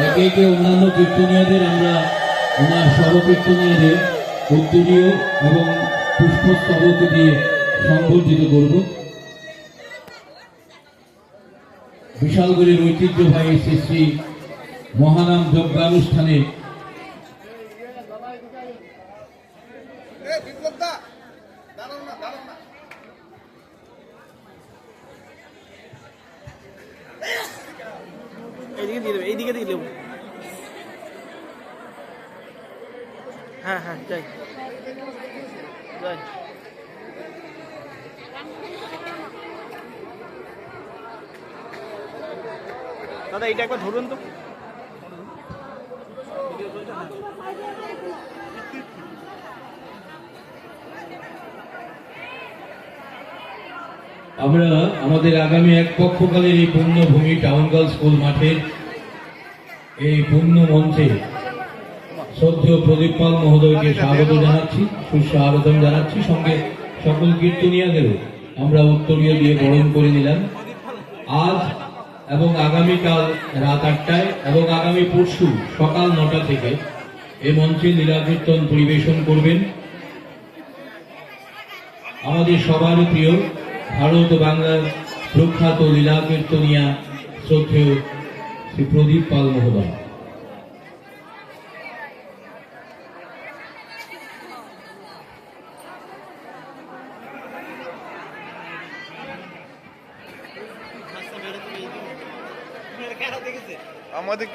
একে একে অন্যান্য কীর্তনীয়দের আমরা ওনার সহকীর্তনীয়দের উত্তরীয় এবং পুষ্পস্তবক দিয়ে সংবর্ধিত করব। বিশালগড়ের ঐতিহ্যবাহী শ্রী শ্রী মহানাম যজ্ঞানুষ্ঠানে এইদিকে দিয়ে দেবে, এইদিকে দিয়ে দেবো। হ্যাঁ হ্যাঁ যাই। যাই। দাদা, এইটা একবার ধরুন তো। আমরা আমাদের আগামী এক পক্ষকালের এই পূর্ণভূমি টাউন গার্ল স্কুল মাঠের এই পুণ্য মঞ্চে শ্রদ্ধেয় প্রদীপ পাল মহোদয়কে স্বাগত জানাচ্ছি, সুস্বাগতম জানাচ্ছি, সঙ্গে সকল কীর্তনিয়াদেরও আমরা উত্তরীয় দিয়ে বরণ করে নিলাম। আজ এবং আগামীকাল রাত আটটায় এবং আগামী পরশু সকাল নটা থেকে এ মঞ্চে লীলা কীর্তন পরিবেশন করবেন। আমাদের সবার প্রিয় ভারত বাংলার প্রখ্যাত লীলা কীর্তনিয়া শ্রদ্ধেয় শ্রী প্রদীপ পাল মহোদয়। আমাদের